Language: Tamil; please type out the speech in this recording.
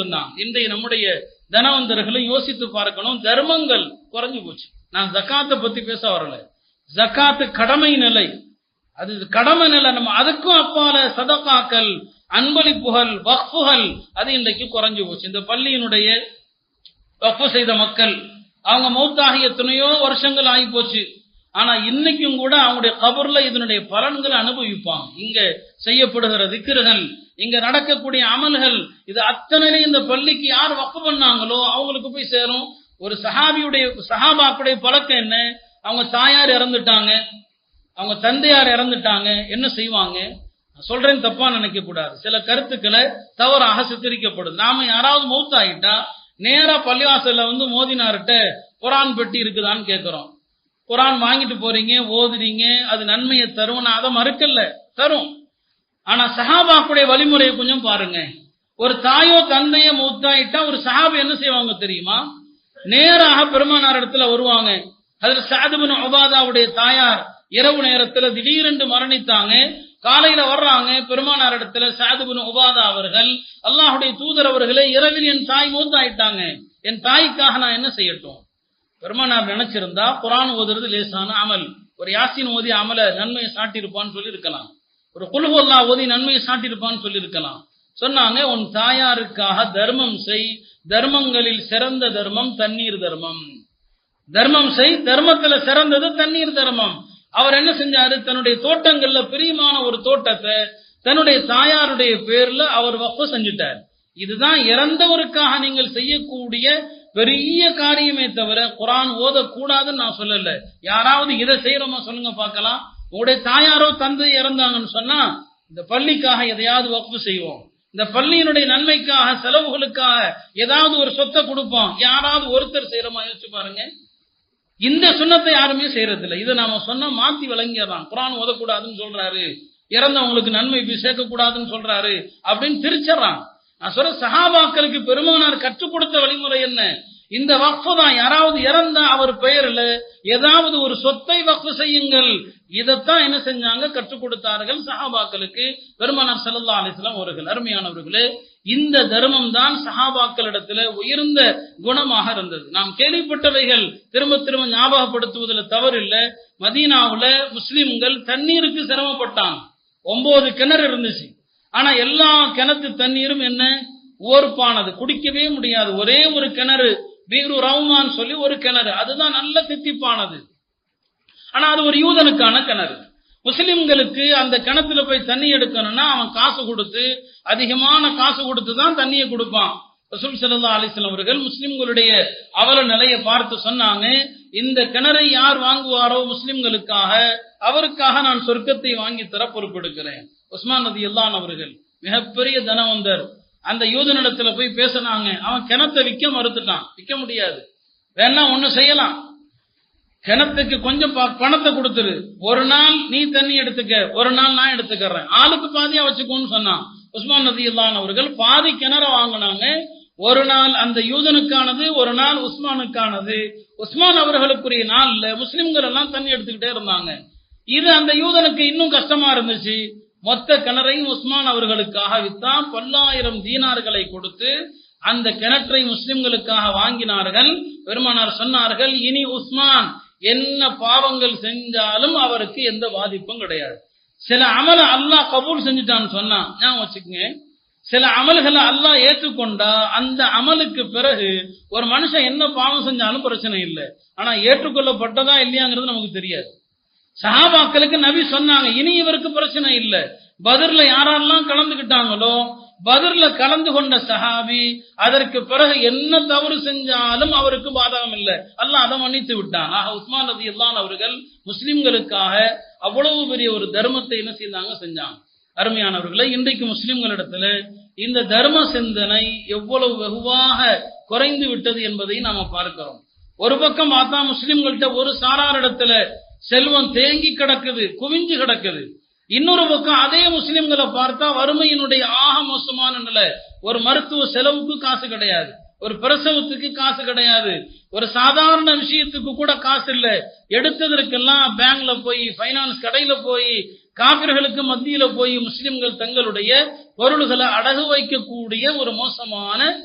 சொன்னான் இன்றைய நம்முடைய தனவந்தர்களும் யோசித்து பார்க்கணும். தர்மங்கள் குறைஞ்சு போச்சு. நான் ஜக்காத்தை பத்தி பேச வரல. ஜக்காத்து கடமை நிலை. அது கடமை நிலை. நம்ம அதுக்கும் அப்பால சதகாக்கள் அன்பளிப்புகள் வக்ஃபுகள் அது இன்றைக்கு குறைஞ்சு போச்சு. இந்த பள்ளியினுடைய வக்ஃபு செய்த மக்கள் அவங்க மௌத்தாகிய துணையோ வருஷங்கள் ஆகி போச்சு. ஆனா இன்னைக்கும் கூட அவங்களுடைய கபர்ல இதனுடைய பலன்களை அனுபவிப்பாங்க. இங்க செய்யப்படுகிற திக்கிரகள் இங்க நடக்கக்கூடிய அமல்கள் இது அத்தனை இந்த பள்ளிக்கு யார் வக்கு பண்ணாங்களோ அவங்களுக்கு போய் சேரும். ஒரு சஹாபியுடைய சஹாபாக்குடைய பழக்கம் என்ன? அவங்க தாயார் இறந்துட்டாங்க. அவங்க தந்தையார் இறந்துட்டாங்க. என்ன செய்வாங்க? சொல்றேன் தப்பா நினைக்க கூடாது சில கருத்துக்களை தவறாக சித்தரிக்கப்படும் நாம யாராவது மௌத்தாயிட்டா நேரா பள்ளிவாசல்ல வந்து மோதினார்கிட்ட குரான் பெட்டி இருக்குதான்னு கேட்கிறோம் குரான் வாங்கிட்டு போறீங்க ஓதுறீங்க அது நன்மையை தரும். நான் அதை மறுக்கல. தரும். ஆனா சஹாபாக்குடைய வழிமுறையை கொஞ்சம் பாருங்க. ஒரு தாயோ தந்தையோ மூத்தாயிட்டா ஒரு சஹாபி என்ன செய்வாங்க தெரியுமா? நேராக பெருமானார் இடத்துல வருவாங்க. அதுல சாதுபின் ஒபாதாவுடைய தாயார் இரவு நேரத்துல திடீரென்று மரணித்தாங்க. காலையில வர்றாங்க. பெருமானார் இடத்துல சாதுபின் உபாதா அவர்கள் அல்லாஹுடைய தூதர் அவர்களே இரவில் என் தாய் மூத்தாயிட்டாங்க. என் தாய்க்காக நான் என்ன செய்யட்டும்? பெருமானார் நினைச்சிருந்தா குரான் ஓதுறது லேசான அமல். ஒரு யாசின் ஓதி அமல நன்மையை சாட்டியிருப்பான்னு சொல்லி இருக்கலாம். ஒரு குல்ஹுல்லா ஓதி நன்மையை சாட்டியிருப்பான்னு சொல்லியிருக்கலாம். சொன்னாங்க உன் தாயாருக்காக தர்மம் செய். தர்மங்களில் சிறந்த தர்மம் தண்ணீர் தர்மம். தர்மம் செய் தர்மத்துல சிறந்தது தண்ணீர் தர்மம். அவர் என்ன செஞ்சாரு? தன்னுடைய தோட்டங்கள்ல பிரியமான ஒரு தோட்டத்தை தன்னுடைய தாயாருடைய பேர்ல அவர் வப்ப செஞ்சுட்டார். இதுதான் இறந்தவருக்காக நீங்கள் செய்யக்கூடிய பெரிய காரியமே தவிர குரான் ஓதக்கூடாதுன்னு நான் சொல்லல. யாராவது இதை செய்யறோமா சொல்லுங்க பார்க்கலாம். உங்களுடைய தாயாரோ தந்தை இறந்தாங்கன்னு சொன்னா இந்த பள்ளிக்காக எதையாவது வகுப்பு செய்வோம். இந்த பள்ளியினுடைய நன்மைக்காக செலவுகளுக்காக ஏதாவது ஒரு சொத்தை கொடுப்போம். யாராவது ஒருத்தர் செய்யறோமா யோசிச்சு பாருங்க. இந்த சுண்ணத்தை யாருமே செய்யறது இல்லை இதை நாம சொன்னா மாத்தி விளங்கிடுறான் குரான் ஓதக்கூடாதுன்னு சொல்றாரு. இறந்தவங்களுக்கு நன்மை போய் சேர்க்கக்கூடாதுன்னு சொல்றாரு அப்படின்னு திரிச்சிடறான் நான் சொல்ற சஹாபாக்களுக்கு பெருமானார் கற்றுக் கொடுத்த வழிமுறை என்ன? இந்த வக்ஃபு தான் யாராவது இறந்தா அவர் பெயர்ல ஏதாவது ஒரு சொத்தை வக்ஃபு செய்யுங்கள். இதைத்தான் என்ன செஞ்சாங்க? கற்றுக் கொடுத்தார்கள் சஹாபாக்களுக்கு. பெருமானார் செல்லா அலிஸ்லாம் அவர்கள் அருமையானவர்களே இந்த தர்மம் தான் சஹாபாக்களிடத்துல உயர்ந்த குணமாக இருந்தது. நாம் கேள்விப்பட்டவைகள் திரும்ப திரும்ப ஞாபகப்படுத்துவதில் தவறில்ல. மதீனாவுல முஸ்லிம்கள் தண்ணீருக்கு சிரமப்பட்டாங்க. ஒன்பது கிணறு இருந்துச்சு. ஆனா எல்லா கிணத்து தண்ணீரும் என்ன? ஓர்ப்பானது. குடிக்கவே முடியாது. ஒரே ஒரு கிணறு. பீரு ரவுமான் சொல்லி ஒரு கிணறு. அதுதான் நல்ல தித்திப்பானது. ஆனா அது ஒரு யூதனுக்கான கிணறு. முஸ்லிம்களுக்கு அந்த கிணத்துல போய் தண்ணி எடுக்கணும்னா அவன் காசு கொடுத்து அதிகமான காசு கொடுத்து தான் தண்ணியை கொடுப்பான். ரசூல் ஸல்லல்லாஹு அலிஸ்லாம் அவர்கள் முஸ்லிம்களுடைய அவல நிலையை பார்த்து சொன்னாங்க இந்த கிணறை யார் வாங்குவாரோ முஸ்லிம்களுக்காக அவருக்காக நான் சொர்க்கத்தை வாங்கி தர பொறுப்பெடுக்கிறேன். உஸ்மான் நதி அல்லான் அவர்கள் மிகப்பெரிய தனவந்தர். அந்த யூதனிடத்துல போய் பேசினாங்க. அவன் கிணத்தை விற்க மறுத்துட்டான். விற்க முடியாது. வேணா ஒண்ணு செய்யலாம். கிணத்துக்கு கொஞ்சம் ப- பணத்தை கொடுத்துரு. ஒரு நாள் நீ தண்ணி எடுத்துக்க. ஒரு நாள் நான் எடுத்துக்கிறேன். ஆளுக்கு பாதியா வச்சுக்கோன்னு சொன்னான். உஸ்மான் நதி அவர்கள் பாதி கிணற வாங்கினாங்க. ஒரு நாள் அந்த யூதனுக்கானது ஒரு நாள் உஸ்மானுக்கானது. உஸ்மான் அவர்களுக்குரிய நாள்ல முஸ்லிம்கள் எல்லாம் தண்ணி எடுத்துக்கிட்டே இருந்தாங்க. இது அந்த யூதனுக்கு இன்னும் கஷ்டமா இருந்துச்சு. மொத்த கிணறையும் உஸ்மான் அவர்களுக்காக வித்தான். பல்லாயிரம் தீனார்களை கொடுத்து அந்த கிணற்றை முஸ்லிம்களுக்காக வாங்கினார்கள். பெருமானார் சொன்னார்கள் இனி உஸ்மான் என்ன பாவங்கள் செஞ்சாலும் அவருக்கு எந்த பாதிப்பும் கிடையாது. சில அமல அல்லாஹ் கபூல் செஞ்சுட்டான்னு சொன்னா ஞாபகம் வச்சுக்கோங்க. சில அமல்களை அல்லாஹ் ஏற்றுக்கொண்டா அந்த அமலுக்கு பிறகு ஒரு மனுஷன் என்ன பாவம் செஞ்சாலும் பிரச்சனை இல்லை. ஆனா ஏற்றுக்கொள்ளப்பட்டதா இல்லையாங்கிறது நமக்கு தெரியாது. சஹாபாக்களுக்கு நபி சொன்னாங்க இனி இவருக்கு பிரச்சனை இல்ல. பதிர்ல யாரெல்லாம் கலந்துகிட்டாங்களோ பதிர்ல கலந்து கொண்ட சஹாபி அதற்கு பிறகு என்ன தவறு செஞ்சாலும் அவருக்கு பாதகம் இல்லை. அல்லாஹ் அதை மன்னித்து விட்டான். ஆக உஸ்மான் ரதி அவர்கள் முஸ்லிம்களுக்காக அவ்வளவு பெரிய ஒரு தர்மத்தை என்ன செய்தாங்க? செஞ்சாங்க. அருமையானவர்களை இன்றைக்கு முஸ்லிம்களிடத்துல இந்த தர்ம சிந்தனை எவ்வளவு வெகுவாக குறைந்து விட்டது என்பதை நாம பார்க்கிறோம். ஒரு பக்கம் பார்த்தா முஸ்லிம்கள்ட்ட ஒரு சாரார் இடத்துல செல்வம் தேங்கி கிடக்குது குவிஞ்சு கிடக்குது. இன்னொரு பக்கம் அதே முஸ்லிம்களை பார்த்தா வறுமையினுடைய ஆக மோசமான நிலை. ஒரு மருத்துவ செலவுக்கு காசு கிடையாது. ஒரு பிரசவத்துக்கு காசு கிடையாது. ஒரு சாதாரண விஷயத்துக்கு கூட காசு இல்லை. எடுத்ததற்கெல்லாம் பேங்க்ல போய் ஃபைனான்ஸ் கடையில போய் காபிர்களுக்கு மத்தியில போய் முஸ்லிம்கள் தங்களுடைய பொருள்களை அடகு வைக்கக்கூடிய ஒரு மோசமான